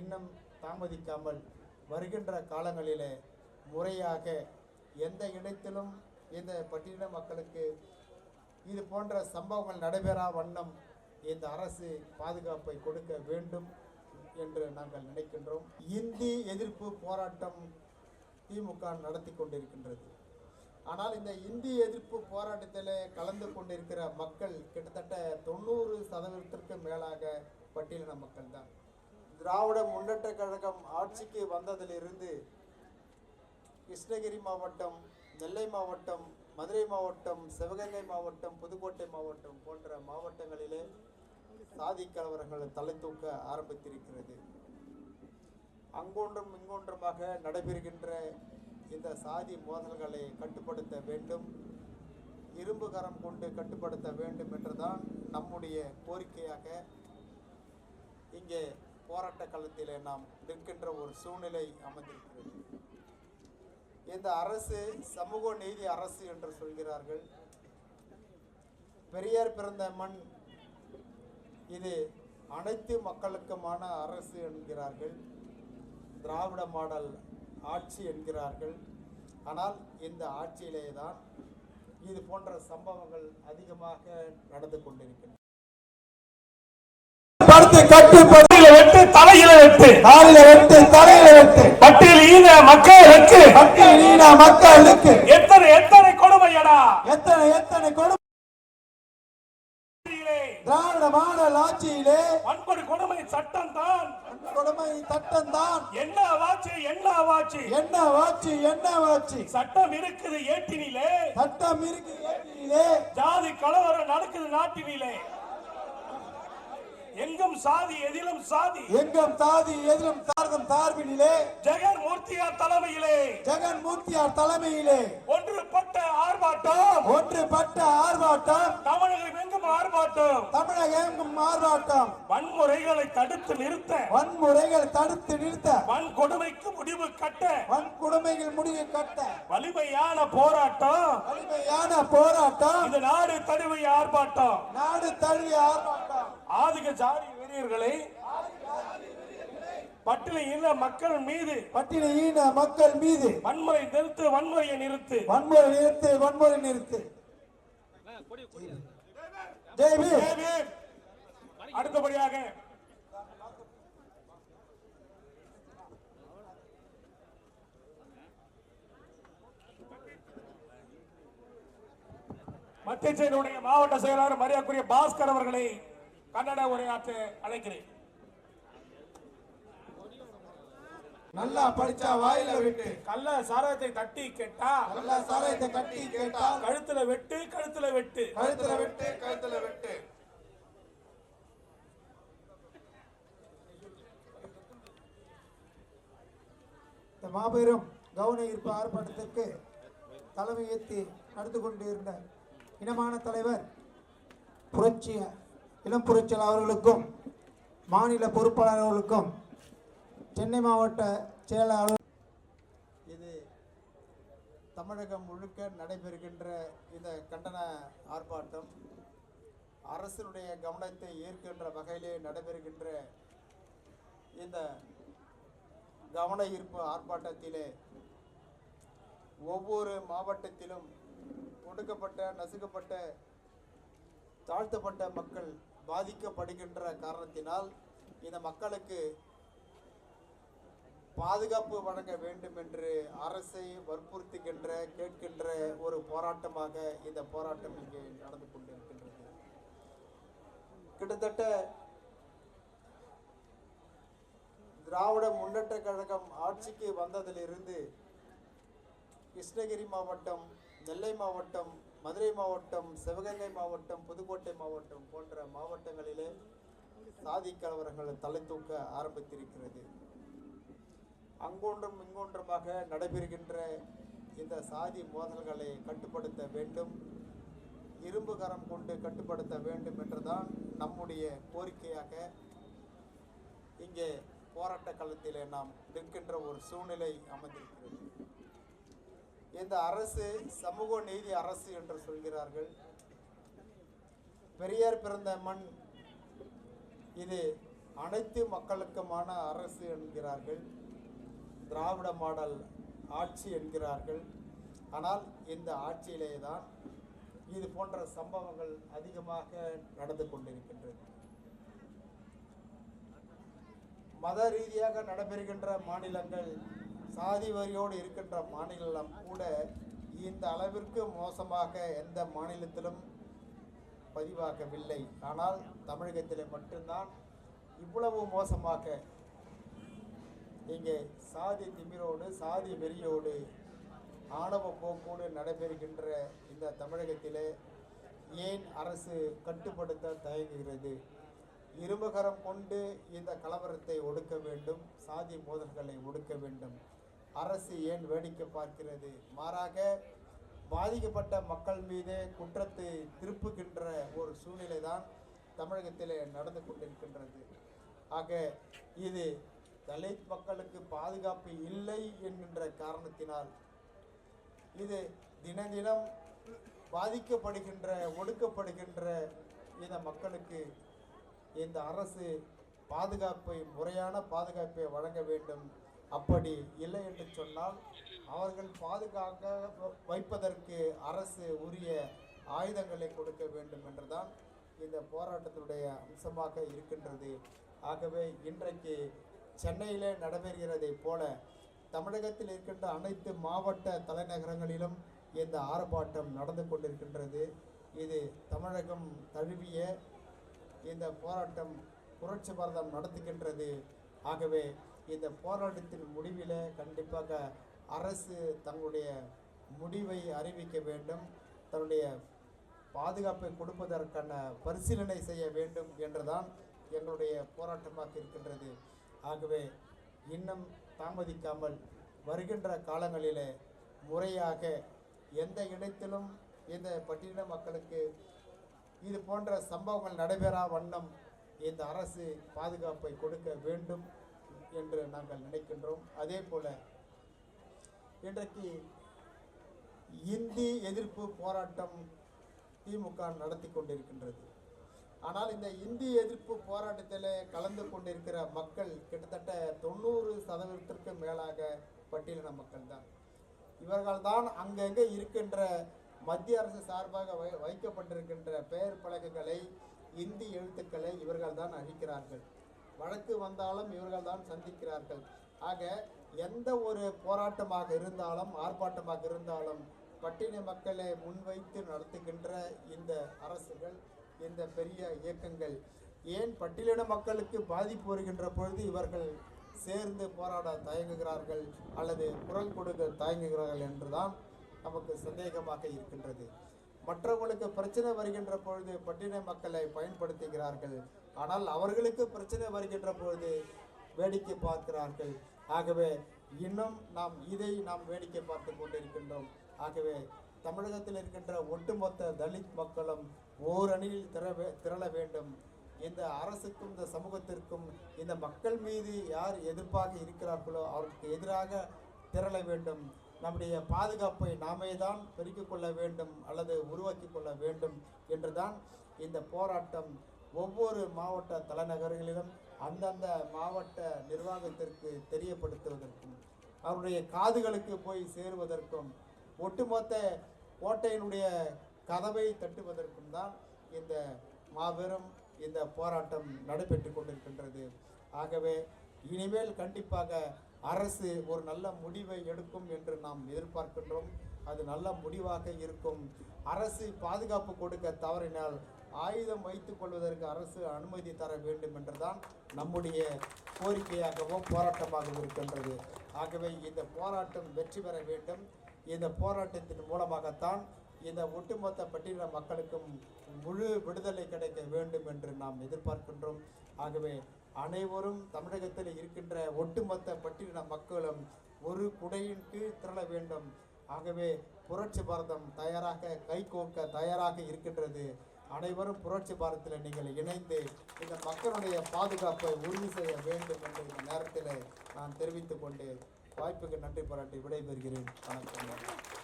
இன்னும் தாமதிக்காமல் வருகின்ற காலங்களிலே முறையாக எந்த இடத்திலும் இந்த பட்டியல மக்களுக்கு இது போன்ற சம்பவங்கள் நடைபெறா வண்ணம் இந்த அரசு பாதுகாப்பை கொடுக்க வேண்டும் என்று நாங்கள் நினைக்கின்றோம். இந்தி எதிர்ப்பு போராட்டம் திமுக நடத்தி கொண்டிருக்கின்றது. ஆனால் இந்த இந்தி எதிர்ப்பு போராட்டத்தில் கலந்து கொண்டிருக்கிற மக்கள் கிட்டத்தட்ட தொண்ணூறு சதவீதத்திற்கு மேலாக பட்டியலின மக்கள் தான் திராவிட முன்னேற்ற கழகம் ஆட்சிக்கு வந்ததிலிருந்து கிருஷ்ணகிரி மாவட்டம் நெல்லை மாவட்டம் மதுரை மாவட்டம் சிவகங்கை மாவட்டம் புதுக்கோட்டை மாவட்டம் போன்ற மாவட்டங்களிலே சாதி கலவரங்கள் தலை தூக்க ஆரம்பித்திருக்கிறது. அங்கொன்றும் இங்கொன்றுமாக நடைபெறுகின்ற இந்த சாதி மோதல்களை கட்டுப்படுத்த வேண்டும் இரும்பு கரம் கொண்டு கட்டுப்படுத்த வேண்டும் என்றுதான் நம்முடைய கோரிக்கையாக இங்கே போராட்ட களத்திலே நாம் நிற்கின்ற ஒரு சூழ்நிலை அமைந்திருக்கிறது. இந்த அரசு சமூக நீதி அரசு என்று சொல்கிறார்கள். பெரியார் பிறந்த மண் இது அனைத்து மக்களுக்குமான அரசு என்கிறார்கள். திராவிட மாடல் ஆட்சி என்கிறார்கள். ஆனால் இந்த ஆட்சியிலே தான் இது போன்ற சம்பவங்கள் அதிகமாக நடந்து கொண்டிருக்கின்றன. தலையில வெட்டு தலையில வெட்டு தலையில வெட்டு பட்டியல் ஈன மக்களுக்கு மக்கள் நீனா மக்களுக்கு. எத்தனை எத்தனை கொடுமையடா? எத்தனை எத்தனை கொடுமை. திராவிட மாடல் ஆட்சியிலே. வன்கொடு கொடுமை சட்டம் தான். கொடுமை சட்டம் தான். என்ன வாச்சு என்ன வாச்சு என்ன வாட்சி என்ன வாட்சி சட்டம் இருக்குது ஏட்டினிலே. சட்டம் இருக்கு ஏட்டிலே ஜாதி கலவரம் நடக்குது நாட்டினிலே. எங்கும் சாதி எதிலும் சாதி. எங்கும் சாதி எதிரும் சார்தம் சார்பினிலே ஜெகன் மூர்த்தியார் தலைமையிலே. ஜெகன் மூர்த்தியார் தலைமையிலே ஒன்றுபட்ட ஆர்ப்பாட்டம். ஒன்றுபட்ட ஆர்ப்பாட்டம். தமிழகம் எங்கும் ஆர்ப்பாட்டம் தமிழகம் எங்கும் ஆர்ப்பாட்டம் வன்முறைகளை தடுத்து நிறுத்த. வன்முறைகள் தடுத்து நிறுத்த. வன்கொடுமைக்கு முடிவு கட்ட. வன்கொடுமைகள் முடிவு கட்ட. வலிமையான போராட்டம். வலிமையான போராட்டம். இந்த நாடு தழுவிய ஆர்ப்பாட்டம். நாடு தழுவிய ஆர்ப்பாட்டம். ஆதிக்க ஜாதி வெறியர்களை பட்டியல இல்ல மக்கள் மீது. பட்டியல ஈன மக்கள் மீது. வன்முறை நிறுத்து வன்முறையை நிறுத்து. வன்முறை நிறுத்து வன்முறை நிறுத்து. அடுத்தபடியாக. மத்திய செயலுடைய மாவட்ட செயலாளர் மரியாதைக்குரிய பாஸ்கர் அவர்களை கன்னட உரையாற்ற அழைக்கிறேன். நல்லா படிச்சா வாயில விட்டு. கள்ள சாரத்தை தட்டி கேட்டா நல்லா சாராயத்தை கட்டி. கேட்டால் கழுத்துல வெட்டு கழுத்துல வெட்டு. கழுத்துல வெட்டு கழுத்துல வெட்டு. இந்த மாபெரும் கவன ஈர்ப்பு ஆர்ப்பாட்டத்திற்கு தலைமை ஏற்றி நடந்து கொண்டிருந்த இனமான தலைவர் புரட்சி இளம் புரட்சியாளர் அவர்களுக்கும் மாநில பொறுப்பாளர் அவர்களுக்கும் சென்னை மாவட்ட செயலாளர் இது தமிழகம் முழுக்க நடைபெறுகின்ற இந்த கண்டன ஆர்ப்பாட்டம் அரசினுடைய கவனத்தை ஈர்க்கின்ற வகையிலே நடைபெறுகின்ற இந்த கவன ஈர்ப்பு ஆர்ப்பாட்டத்திலே ஒவ்வொரு மாவட்டத்திலும் ஒடுக்கப்பட்ட நசுக்கப்பட்ட தாழ்த்தப்பட்ட மக்கள் பாதிக்கப்படுகின்ற காரணத்தினால் இந்த மக்களுக்கு பாதுகாப்பு வழங்க வேண்டும் என்று அரசை வற்புறுத்துகின்ற கேட்கின்ற ஒரு போராட்டமாக இந்த போராட்டம் இங்கே நடந்து கொண்டிருக்கின்றது. கிட்டத்தட்ட திராவிட முன்னேற்ற கழகம் ஆட்சிக்கு வந்ததிலிருந்து கிருஷ்ணகிரி மாவட்டம் நெல்லை மாவட்டம் மதுரை மாவட்டம் சிவகங்கை மாவட்டம் புதுக்கோட்டை மாவட்டம் போன்ற மாவட்டங்களிலே சாதி கலவரங்கள் தலை தூக்க ஆரம்பித்திருக்கிறது. அங்கொன்றும் இங்கொன்றுமாக நடைபெறுகின்ற இந்த சாதி மோதல்களை கட்டுப்படுத்த வேண்டும் இரும்பு கரம் கொண்டு கட்டுப்படுத்த வேண்டும் என்றுதான் நம்முடைய கோரிக்கையாக இங்கே போராட்ட களத்திலே நாம் நிற்கின்ற ஒரு சூழ்நிலை அமைந்திருக்கிறது. இந்த அரசு சமூக நீதி அரசு என்று சொல்கிறார்கள். பெரியார் பிறந்த மண் இது அனைத்து மக்களுக்குமான அரசு என்கிறார்கள். திராவிட மாடல் ஆட்சி என்கிறார்கள். ஆனால் இந்த ஆட்சியிலே தான் இது போன்ற சம்பவங்கள் அதிகமாக நடந்து கொண்டிருக்கின்றது. மத ரீதியாக நடைபெறுகின்ற மாநிலங்கள் சாதி வரியோடு இருக்கின்ற மாநிலம் கூட இந்த அளவிற்கு மோசமாக எந்த மாநிலத்திலும் பதிவாகவில்லை. ஆனால் தமிழகத்திலே மட்டும்தான் இவ்வளவு மோசமாக இங்கே சாதி திமிரோடு சாதி வெறியோடு ஆணவ போக்கோடு நடைபெறுகின்ற இந்த தமிழகத்திலே ஏன் அரசு கட்டுப்படுத்த தயங்குகிறது? இரும்புகரம் கொண்டு இந்த கலவரத்தை ஒடுக்க வேண்டும் சாதி மோதல்களை ஒடுக்க வேண்டும். அரசு ஏன் வேடிக்கை பார்க்கிறது? மாறாக பாதிக்கப்பட்ட மக்கள் மீதே குற்றத்தை திருப்புகின்ற ஒரு சூழ்நிலை தான் தமிழகத்திலே நடந்து கொண்டிருக்கின்றது. ஆக இது தலித் மக்களுக்கு பாதுகாப்பு இல்லை என்கின்ற காரணத்தினால் இது தின தினம் பாதிக்கப்படுகின்ற ஒடுக்கப்படுகின்ற இந்த மக்களுக்கு இந்த அரசு பாதுகாப்பை முறையான பாதுகாப்பை வழங்க வேண்டும். அப்படி இல்லை என்று சொன்னால் அவர்கள் பாதுகாக்க வைப்பதற்கு அரசு உரிய ஆயுதங்களை கொடுக்க வேண்டும் என்றுதான் இந்த போராட்டத்தினுடைய அம்சமாக இருக்கின்றது. ஆகவே இன்றைக்கு சென்னையிலே நடைபெறுகிறதைப் போல தமிழகத்தில் இருக்கின்ற அனைத்து மாவட்ட தலைநகரங்களிலும் இந்த ஆர்ப்பாட்டம் நடந்து கொண்டிருக்கின்றது. இது தமிழகம் தழுவிய இந்த போராட்டம் புரட்சி பாரதம் நடத்துகின்றது. ஆகவே இந்த போராட்டத்தின் முடிவில் கண்டிப்பாக அரசு தங்களுடைய முடிவை அறிவிக்க வேண்டும். தன்னுடைய பாதுகாப்பை கொடுப்பதற்கான பரிசீலனை செய்ய வேண்டும் என்றுதான் எங்களுடைய போராட்டமாக இருக்கின்றது. ஆகவே இன்னும் தாமதிக்காமல் வருகின்ற காலங்களிலே முறையாக எந்த இடத்திலும் இந்த பட்டியலின மக்களுக்கு இது போன்ற சம்பவங்கள் நடைபெறா வண்ணம் இந்த அரசு பாதுகாப்பை கொடுக்க வேண்டும் என்று நாங்கள் நினைக்கின்றோம். அதே போல் இன்றைக்கு இந்தி எதிர்ப்பு போராட்டம் திமுக நடத்தி கொண்டிருக்கின்றது. ஆனால் இந்த இந்தி எதிர்ப்பு போராட்டத்தில் கலந்து கொண்டிருக்கிற மக்கள் கிட்டத்தட்ட தொண்ணூறு சதவீதத்திற்கு மேலாக பட்டியலின மக்கள் தான் இவர்கள் தான் அங்கங்கே இருக்கின்ற மத்திய அரசு சார்பாக வை வைக்கப்பட்டிருக்கின்ற பெயர் பலகைகளை இந்தி எழுத்துக்களை இவர்கள் தான் அழிக்கிறார்கள். வழக்கு வந்தாலும் இவர்கள் தான் சந்திக்கிறார்கள். ஆக எந்த ஒரு போராட்டமாக இருந்தாலும் ஆர்ப்பாட்டமாக இருந்தாலும் பட்டின மக்களை முன்வைத்து நடத்துகின்ற இந்த அரசுகள் இந்த பெரிய இயக்கங்கள்? ஏன் பட்டியலின மக்களுக்கு பாதிப்பு வருகின்ற பொழுது இவர்கள் சேர்ந்து போராட தயங்குகிறார்கள் அல்லது குரல் கொடுக்க தயங்குகிறார்கள் என்றுதான் நமக்கு சந்தேகமாக இருக்கின்றது. மற்றவர்களுக்கு பிரச்சனை வருகின்ற பொழுது பட்டின மக்களை பயன்படுத்துகிறார்கள். ஆனால் அவர்களுக்கு பிரச்சனை வருகின்ற பொழுது வேடிக்கை பார்க்கிறார்கள். ஆகவே இன்னும் நாம் இதை நாம் வேடிக்கை பார்த்து கொண்டிருக்கின்றோம். ஆகவே தமிழகத்தில் இருக்கின்ற ஒட்டுமொத்த தலித் மக்களும் ஓரணியில் திரவே திரள வேண்டும். இந்த அரசுக்கும் இந்த சமூகத்திற்கும் இந்த மக்கள் மீது யார் எதிர்ப்பாக இருக்கிறார்களோ அவருக்கு எதிராக திரள வேண்டும். நம்முடைய பாதுகாப்பை நாமே தான் பெருக்கிக் கொள்ள வேண்டும் அல்லது உருவாக்கி கொள்ள வேண்டும் என்றுதான் இந்த போராட்டம் ஒவ்வொரு மாவட்ட தலைநகர்களிலும் அந்தந்த மாவட்ட நிர்வாகத்திற்கு தெரியப்படுத்துவதற்கும் அவருடைய காதுகளுக்கு போய் சேருவதற்கும் ஒட்டுமொத்த கோட்டையினுடைய கதவை தட்டுவதற்கும் தான் இந்த மாபெரும் இந்த போராட்டம் நடைபெற்று கொண்டிருக்கின்றது. ஆகவே இனிமேல் கண்டிப்பாக அரசு ஒரு நல்ல முடிவை எடுக்கும் என்று நாம் எதிர்பார்க்கின்றோம். அது நல்ல முடிவாக இருக்கும். அரசு பாதுகாப்பு கொடுக்க தவறினால் ஆயுதம் வைத்துக் கொள்வதற்கு அரசு அனுமதி தர வேண்டும் என்றுதான் நம்முடைய கோரிக்கையாகவும் போராட்டமாகவும் இருக்கின்றது. ஆகவே இந்த போராட்டம் வெற்றி பெற வேண்டும். இந்த போராட்டத்தின் மூலமாகத்தான் இந்த ஒட்டுமொத்த பட்டியல மக்களுக்கும் முழு விடுதலை கிடைக்க வேண்டும் என்று நாம் எதிர்பார்க்கின்றோம். ஆகவே அனைவரும் தமிழகத்தில் இருக்கின்ற ஒட்டுமொத்த பட்டியலின மக்களும் ஒரு குடையின் கீழ் திரள வேண்டும். ஆகவே புரட்சி பாரதம் தயாராக கைகோக்க தயாராக இருக்கின்றது. அனைவரும் புரட்சி பாரதத்தில் நீங்கள் இணைந்து இந்த மக்களுடைய பாதுகாப்பை உறுதி செய்ய வேண்டும் என்று இந்த நேரத்தில் நான் தெரிவித்துக் கொண்டு வாய்ப்புக்கு நன்றி பாராட்டி விடைபெறுகிறேன். வணக்கம்.